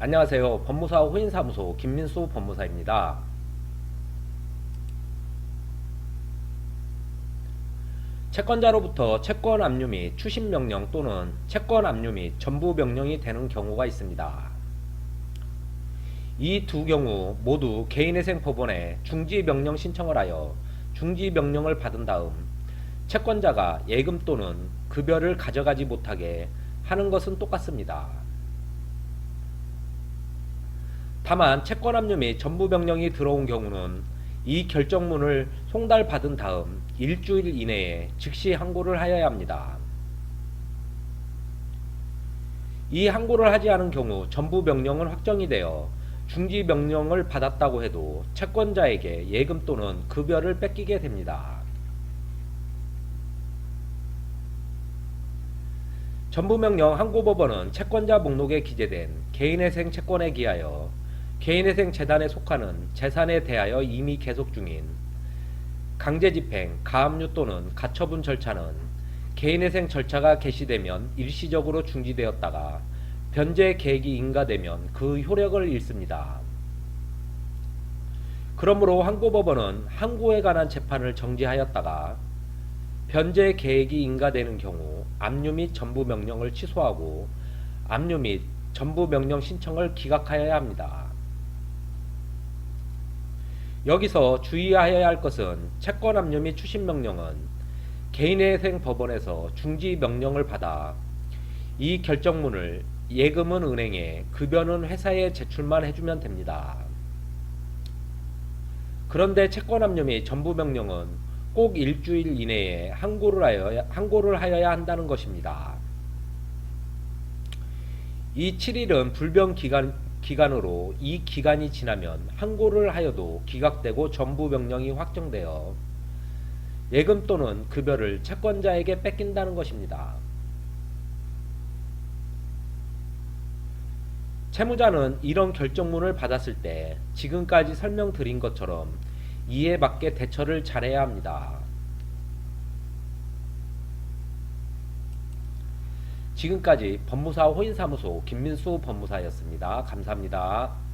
안녕하세요. 법무사 호인사무소 김민수 법무사입니다. 채권자로부터 채권 압류 및 추심 명령 또는 채권 압류 및 전부 명령이 되는 경우가 있습니다. 이 두 경우 모두 개인회생 법원에 중지 명령 신청을 하여 중지 명령을 받은 다음 채권자가 예금 또는 급여를 가져가지 못하게 하는 것은 똑같습니다. 다만 채권 압류 및 전부 명령이 들어온 경우는 이 결정문을 송달받은 다음 일주일 이내에 즉시 항고를 하여야 합니다. 이 항고를 하지 않은 경우 전부 명령은 확정이 되어 중지 명령을 받았다고 해도 채권자에게 예금 또는 급여를 뺏기게 됩니다. 전부 명령 항고법원은 채권자 목록에 기재된 개인회생 채권에 기하여 개인회생 재단에 속하는 재산에 대하여 이미 계속 중인 강제집행, 가압류 또는 가처분 절차는 개인회생 절차가 개시되면 일시적으로 중지되었다가 변제 계획이 인가되면 그 효력을 잃습니다. 그러므로 항고법원은 항고에 관한 재판을 정지하였다가 변제 계획이 인가되는 경우 압류 및 전부 명령을 취소하고 압류 및 전부 명령 신청을 기각하여야 합니다. 여기서 주의하여야 할 것은 채권 압류 및 추심 명령은 개인회생 법원에서 중지 명령을 받아 이 결정문을 예금은 은행에 급여는 회사에 제출만 해주면 됩니다. 그런데 채권 압류 및 전부 명령은 꼭 일주일 이내에 항고를 하여야, 항고를 하여야 한다는 것입니다. 이 7일은 불변 기간, 기간으로 이 기간이 지나면 항고를 하여도 기각되고 전부 명령이 확정되어 예금 또는 급여를 채권자에게 뺏긴다는 것입니다. 채무자는 이런 결정문을 받았을 때 지금까지 설명드린 것처럼 이에 맞게 대처를 잘해야 합니다. 지금까지 법무사 호인사무소 김민수 법무사였습니다. 감사합니다.